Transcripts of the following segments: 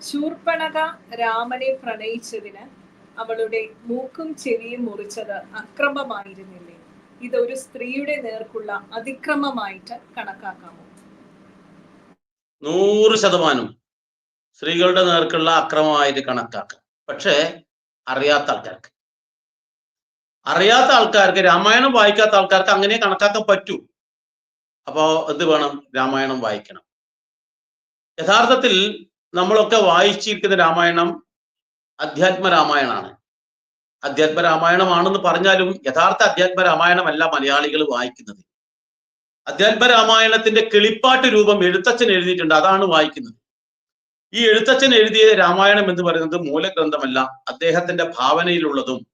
ശൂർപ്പണക രാമനെ പ്രണയിച്ചതിന് അവളുടെ മൂക്കും ചെവിയും മുറിച്ചത് അക്രമമായിരുന്നില്ലേ? ഇതൊരു സ്ത്രീയുടെ നേർക്കുള്ള അതിക്രമമായിട്ട് കണക്കാക്കാമോ? നൂറ് ശതമാനം സ്ത്രീകളുടെ നേർക്കുള്ള അക്രമമായിട്ട് കണക്കാക്കാം. പക്ഷേ അറിയാത്ത ആൾക്കാർക്ക്. അറിയാത്ത ആൾക്കാർക്ക് രാമായണം വായിക്കാത്ത ആൾക്കാർക്ക് അങ്ങനെ കണക്കാക്കാൻ പറ്റൂ. അപ്പോ എന്ത് വേണം? രാമായണം വായിക്കണം. യഥാർത്ഥത്തിൽ നമ്മളൊക്കെ വായിച്ചിരിക്കുന്ന രാമായണം അധ്യാത്മ രാമായണമാണ് അധ്യാത്മ രാമായണമാണെന്ന് പറഞ്ഞാലും യഥാർത്ഥ അധ്യാത്മ രാമായണമല്ല മലയാളികൾ വായിക്കുന്നത്. അധ്യാത്മ രാമായണത്തിന്റെ കിളിപ്പാട്ട് രൂപം എഴുത്തച്ഛൻ എഴുതിയിട്ടുണ്ട് അതാണ് വായിക്കുന്നത്. ഈ എഴുത്തച്ഛൻ എഴുതിയ രാമായണം എന്ന് പറയുന്നത് മൂലഗ്രന്ഥമല്ല അദ്ദേഹത്തിന്റെ ഭാവനയിലുള്ളതും.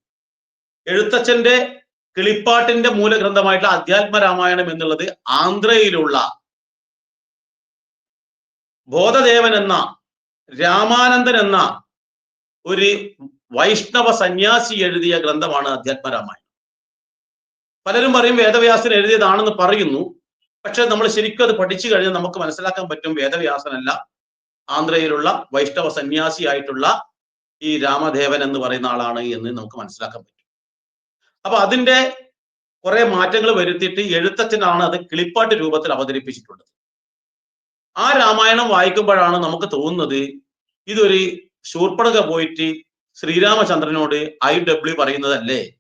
എഴുത്തച്ഛന്റെ കിളിപ്പാട്ടിന്റെ മൂലഗ്രന്ഥമായിട്ടുള്ള അധ്യാത്മ രാമായണം എന്നുള്ളത് ആന്ധ്രയിലുള്ള ബോധദേവൻ എന്ന രാമാനന്ദൻ എന്ന ഒരു വൈഷ്ണവ സന്യാസി എഴുതിയ ഗ്രന്ഥമാണ് അധ്യാത്മ രാമായണം പലരും പറയും വേദവ്യാസൻ എഴുതിയതാണെന്ന് പറയുന്നു. പക്ഷെ നമ്മൾ ശരിക്കും അത് പഠിച്ചു കഴിഞ്ഞാൽ നമുക്ക് മനസ്സിലാക്കാൻ പറ്റും വേദവ്യാസനല്ല ആന്ധ്രയിലുള്ള വൈഷ്ണവ സന്യാസിയായിട്ടുള്ള ഈ രാമദേവൻ എന്ന് പറയുന്ന ആളാണ് എന്ന് നമുക്ക് മനസ്സിലാക്കാൻ പറ്റും. അപ്പൊ അതിന്റെ കുറെ മാറ്റങ്ങൾ വരുത്തിയിട്ട് എഴുത്തച്ഛനാണ് അത് കിളിപ്പാട്ട് രൂപത്തിൽ അവതരിപ്പിച്ചിട്ടുള്ളത്. ആ രാമായണം വായിക്കുമ്പോഴാണ് നമുക്ക് തോന്നുന്നത് ഇതൊരു ശൂർപ്പടക പോയിട്ട് ശ്രീരാമചന്ദ്രനോട് ഐ ഡബ്ല്യു പറയുന്നതല്ലേ?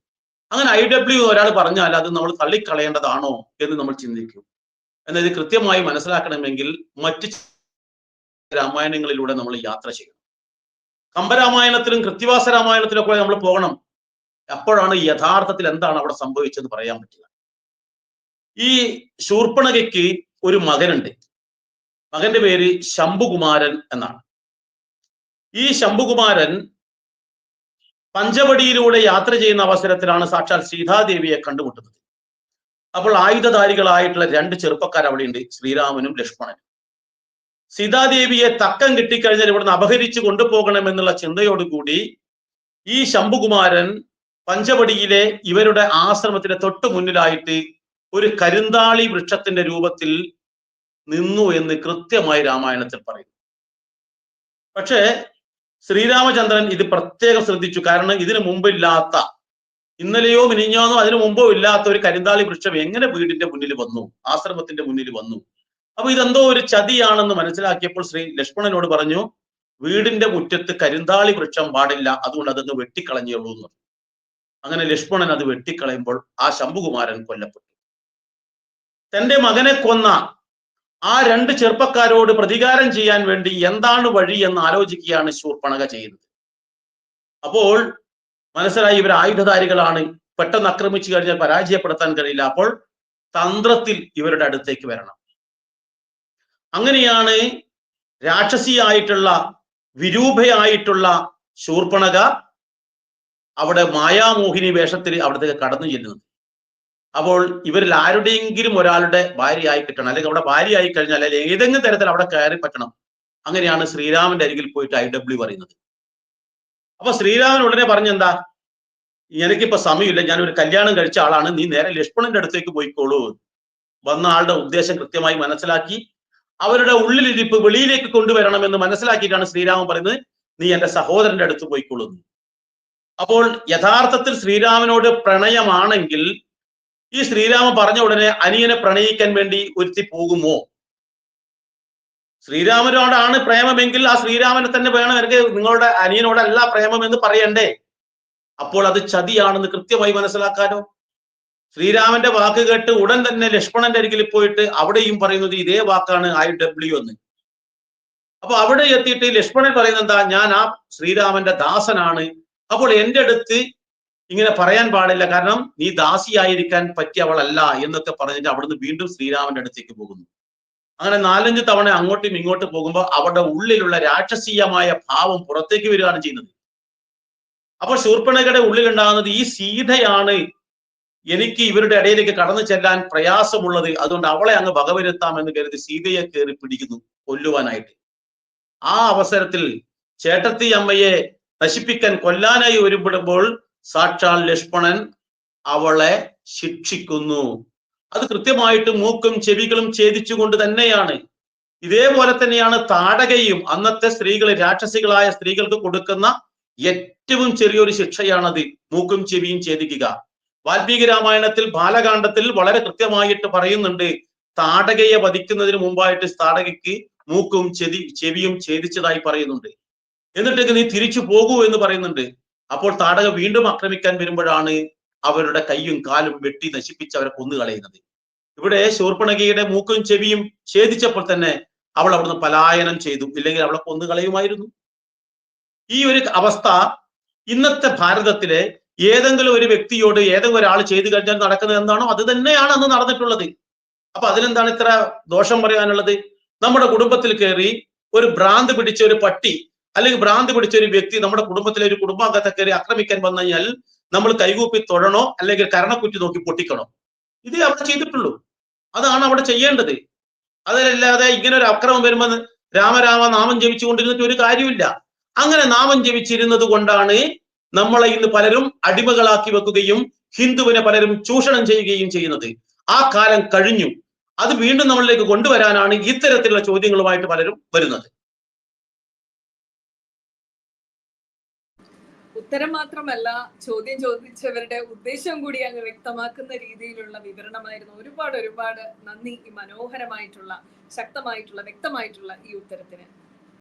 അങ്ങനെ ഐ ഡബ്ല്യു ഒരാൾ പറഞ്ഞാൽ അത് നമ്മൾ തള്ളിക്കളയേണ്ടതാണോ എന്ന് നമ്മൾ ചിന്തിക്കും. എന്നത് കൃത്യമായി മനസ്സിലാക്കണമെങ്കിൽ മറ്റ് രാമായണങ്ങളിലൂടെ നമ്മൾ യാത്ര ചെയ്യണം. കമ്പരാമായണത്തിലും കൃത്യവാസ രാമായണത്തിലും ഒക്കെ നമ്മൾ പോകണം. അപ്പോഴാണ് യഥാർത്ഥത്തിൽ എന്താണ് അവിടെ സംഭവിച്ചത് പറയാൻ പറ്റുക. ഈ ശൂർപ്പണകയ്ക്ക് ഒരു മകനുണ്ട്. മകന്റെ പേര് ശംഭുകുമാരൻ എന്നാണ്. ഈ ശംഭുകുമാരൻ പഞ്ചവടിയിലൂടെ യാത്ര ചെയ്യുന്ന അവസരത്തിലാണ് സാക്ഷാൽ സീതാദേവിയെ കണ്ടുമുട്ടുന്നത്. അപ്പോൾ ആയുധധാരികളായിട്ടുള്ള രണ്ട് ചെറുപ്പക്കാർ അവിടെയുണ്ട് ശ്രീരാമനും ലക്ഷ്മണനും. സീതാദേവിയെ തക്കം കിട്ടിക്കഴിഞ്ഞാൽ ഇവിടുന്ന് അപഹരിച്ചു കൊണ്ടുപോകണമെന്നുള്ള ചിന്തയോടുകൂടി ഈ ശംഭുകുമാരൻ പഞ്ചവടിയിലെ ഇവരുടെ ആശ്രമത്തിന്റെ തൊട്ടു മുന്നിലായിട്ട് ഒരു കരുന്താളി വൃക്ഷത്തിന്റെ രൂപത്തിൽ നിന്നു എന്ന് കൃത്യമായി രാമായണത്തിൽ പറയുന്നു. പക്ഷേ ശ്രീരാമചന്ദ്രൻ ഇത് പ്രത്യേകം ശ്രദ്ധിച്ചു. കാരണം ഇതിനു മുമ്പില്ലാത്ത ഇന്നലെയോ മിനിഞ്ഞോന്നോ അതിനു മുമ്പോ ഇല്ലാത്ത ഒരു കരിന്താളി വൃക്ഷം എങ്ങനെ വീടിന്റെ മുന്നിൽ വന്നു? ആശ്രമത്തിന്റെ മുന്നിൽ വന്നു. അപ്പൊ ഇതെന്തോ ഒരു ചതിയാണെന്ന് മനസ്സിലാക്കിയപ്പോൾ ശ്രീ ലക്ഷ്മണനോട് പറഞ്ഞു വീടിന്റെ മുറ്റത്ത് കരിന്താളി വൃക്ഷം പാടില്ല. അതുകൊണ്ട് അതൊന്ന് വെട്ടിക്കളഞ്ഞുള്ളൂ എന്ന് അങ്ങനെ ലക്ഷ്മണൻ അത് വെട്ടിക്കളയുമ്പോൾ ആ ശംഭുകുമാരൻ കൊല്ലപ്പെട്ടു. തന്റെ മകനെ കൊന്ന ആ രണ്ട് ചെറുപ്പക്കാരോട് പ്രതികാരം ചെയ്യാൻ വേണ്ടി എന്താണ് വഴി എന്ന് ആലോചിക്കുകയാണ് ശൂർപ്പണക ചെയ്യുന്നത്. അപ്പോൾ മനസ്സിലായി ഇവർ ആയുധധാരികളാണ്. പെട്ടെന്ന് ആക്രമിച്ചു കഴിഞ്ഞാൽ പരാജയപ്പെടുത്താൻ കഴിയില്ല. അപ്പോൾ തന്ത്രത്തിൽ ഇവരുടെ അടുത്തേക്ക് വരണം. അങ്ങനെയാണ് രാക്ഷസിയായിട്ടുള്ള വിരൂപയായിട്ടുള്ള ശൂർപ്പണക അവിടെ മായാമോഹിനി വേഷത്തിൽ അവിടത്തേക്ക് കടന്നു ചെല്ലുന്നത്. അപ്പോൾ ഇവരിൽ ആരുടെയെങ്കിലും ഒരാളുടെ ഭാര്യയായി കിട്ടണം. അല്ലെങ്കിൽ അവിടെ ഭാര്യയായി കഴിഞ്ഞാൽ അല്ലെങ്കിൽ ഏതെങ്കിലും തരത്തിൽ അവിടെ കയറി പറ്റണം. അങ്ങനെയാണ് ശ്രീരാമന്റെ അരികിൽ പോയിട്ട് ഐ ഡബ്ല്യു പറയുന്നത്. അപ്പൊ ശ്രീരാമൻ ഉടനെ പറഞ്ഞെന്താ എനിക്കിപ്പോ സമയമില്ല. ഞാൻ ഒരു കല്യാണം കഴിച്ച ആളാണ്. നീ നേരെ ലക്ഷ്മണന്റെ അടുത്തേക്ക് പോയിക്കോളൂ. വന്ന ആളുടെ ഉദ്ദേശം കൃത്യമായി മനസ്സിലാക്കി. അവരുടെ ഉള്ളിലിരിപ്പ് വെളിയിലേക്ക് കൊണ്ടുവരണമെന്ന് മനസ്സിലാക്കിയിട്ടാണ് ശ്രീരാമൻ പറയുന്നത്. നീ എന്റെ സഹോദരന്റെ അടുത്ത് പോയിക്കൊള്ളുന്നു അപ്പോൾ യഥാർത്ഥത്തിൽ ശ്രീരാമനോട് പ്രണയമാണെങ്കിൽ ഈ ശ്രീരാമൻ പറഞ്ഞ ഉടനെ അനിയനെ പ്രണയിക്കാൻ വേണ്ടി ഒരുത്തി പോകുമോ? ശ്രീരാമനോടാണ് പ്രേമമെങ്കിൽ ആ ശ്രീരാമനെ തന്നെ വേണം എനിക്ക് നിങ്ങളുടെ അനിയനോടല്ല പ്രേമം എന്ന് പറയണ്ടേ? അപ്പോൾ അത് ചതിയാണെന്ന് കൃത്യമായി മനസ്സിലാക്കാനോ? ശ്രീരാമന്റെ വാക്ക് കേട്ട് ഉടൻ തന്നെ ലക്ഷ്മണന്റെ അരികിൽ പോയിട്ട് അവിടെയും പറയുന്നത് ഇതേ വാക്കാണ് ഐ ഡബ്ല്യു എന്ന്. അപ്പൊ അവിടെ എത്തിയിട്ട് ലക്ഷ്മണൻ പറയുന്നത് എന്താ? ഞാൻ ആ ശ്രീരാമന്റെ ദാസനാണ്. അപ്പോൾ എന്റെ അടുത്ത് ഇങ്ങനെ പറയാൻ പാടില്ല. കാരണം നീ ദാസിയായിരിക്കാൻ പറ്റിയവളല്ല എന്നൊക്കെ പറഞ്ഞിട്ട് അവിടുന്ന് വീണ്ടും ശ്രീരാമന്റെ അടുത്തേക്ക് പോകുന്നു. അങ്ങനെ നാലഞ്ച് തവണ അങ്ങോട്ടും ഇങ്ങോട്ടും പോകുമ്പോൾ അവരുടെ ഉള്ളിലുള്ള രാക്ഷസീയമായ ഭാവം പുറത്തേക്ക് വരികയാണ് ചെയ്യുന്നത്. അപ്പോൾ ശൂർപ്പണകയുടെ ഉള്ളിലുണ്ടാകുന്നത് ഈ സീതയാണ് എനിക്ക് ഇവരുടെ ഇടയിലേക്ക് കടന്നു ചെല്ലാൻ പ്രയാസമുള്ളത്. അതുകൊണ്ട് അവളെ അങ്ങ് വകവരുത്താം എന്ന് കരുതി സീതയെ കയറി പിടിക്കുന്നു കൊല്ലുവാനായിട്ട്. ആ അവസരത്തിൽ ചേട്ടത്തി അമ്മയെ നശിപ്പിക്കാൻ കൊല്ലാനായി ഒരുപ്പെടുമ്പോൾ സാക്ഷാൽ ലക്ഷ്മണൻ അവളെ ശിക്ഷിക്കുന്നു. അത് കൃത്യമായിട്ട് മൂക്കും ചെവികളും ഛേദിച്ചുകൊണ്ട് തന്നെയാണ്. ഇതേപോലെ തന്നെയാണ് താടകയും അന്നത്തെ സ്ത്രീകൾ രാക്ഷസികളായ സ്ത്രീകൾക്ക് കൊടുക്കുന്ന ഏറ്റവും ചെറിയൊരു ശിക്ഷയാണത്. മൂക്കും ചെവിയും ഛേദിക്കുക. വാൽമീകി രാമായണത്തിൽ ബാലകാണ്ഡത്തിൽ വളരെ കൃത്യമായിട്ട് പറയുന്നുണ്ട്. താടകയെ വധിക്കുന്നതിന് മുമ്പായിട്ട് താടകയ്ക്ക് മൂക്കും ചെതി ചെവിയും ഛേദിച്ചതായി പറയുന്നുണ്ട്. എന്നിട്ടേക്ക് നീ തിരിച്ചു പോകൂ എന്ന് പറയുന്നുണ്ട്. അപ്പോൾ താടക വീണ്ടും ആക്രമിക്കാൻ വരുമ്പോഴാണ് അവരുടെ കൈയും കാലും വെട്ടി നശിപ്പിച്ച് അവരെ കൊന്നുകളയുന്നത്. ഇവിടെ ശൂർപ്പണകിയുടെ മൂക്കും ചെവിയും ഛേദിച്ചപ്പോൾ തന്നെ അവൾ അവിടുന്ന് പലായനം ചെയ്തു. ഇല്ലെങ്കിൽ അവളെ കൊന്നുകളയുമായിരുന്നു. ഈ ഒരു അവസ്ഥ ഇന്നത്തെ ഭാരതത്തിലെ ഏതെങ്കിലും ഒരു വ്യക്തിയോട് ഏതെങ്കിലും ഒരാൾ ചെയ്തു കഴിഞ്ഞാൽ നടക്കുന്നത് എന്താണോ അത് തന്നെയാണ് അന്ന് നടന്നിട്ടുള്ളത്. അപ്പൊ അതിനെന്താണ് ഇത്ര ദോഷം പറയാനുള്ളത്? നമ്മുടെ കുടുംബത്തിൽ കയറി ഒരു ഭ്രാന്ത് പിടിച്ച ഒരു പട്ടി അല്ലെങ്കിൽ ഭ്രാന്ത് പിടിച്ച ഒരു വ്യക്തി നമ്മുടെ കുടുംബത്തിലെ ഒരു കുടുംബാംഗത്തെ കയറി ആക്രമിക്കാൻ വന്നു കഴിഞ്ഞാൽ നമ്മൾ കൈകൂപ്പി തൊഴണോ അല്ലെങ്കിൽ കരണക്കുറ്റി നോക്കി പൊട്ടിക്കണോ? ഇതേ അവിടെ ചെയ്തിട്ടുള്ളൂ. അതാണ് അവിടെ ചെയ്യേണ്ടത്. അതല്ലാതെ ഇങ്ങനെ ഒരു അക്രമം വരുമ്പോൾ രാമരാമ നാമം ജപിച്ചുകൊണ്ടിരുന്നിട്ട് ഒരു കാര്യമില്ല. അങ്ങനെ നാമം ജപിച്ചിരുന്നത് കൊണ്ടാണ് നമ്മളെ ഇന്ന് പലരും അടിമകളാക്കി വെക്കുകയും ഹിന്ദുവിനെ പലരും ചൂഷണം ചെയ്യുകയും ചെയ്യുന്നത്. ആ കാലം കഴിഞ്ഞു. അത് വീണ്ടും നമ്മളിലേക്ക് കൊണ്ടുവരാനാണ് ഇത്തരത്തിലുള്ള ചോദ്യങ്ങളുമായിട്ട് പലരും വരുന്നത്. ഉത്തരം മാത്രമല്ല ചോദ്യം ചോദിച്ചവരുടെ ഉദ്ദേശം കൂടി അങ്ങ് വ്യക്തമാക്കുന്ന രീതിയിലുള്ള വിവരണമായിരുന്നു. ഒരുപാട് ഒരുപാട് നന്ദി ഈ മനോഹരമായിട്ടുള്ള ശക്തമായിട്ടുള്ള വ്യക്തമായിട്ടുള്ള ഈ ഉത്തരത്തിന്.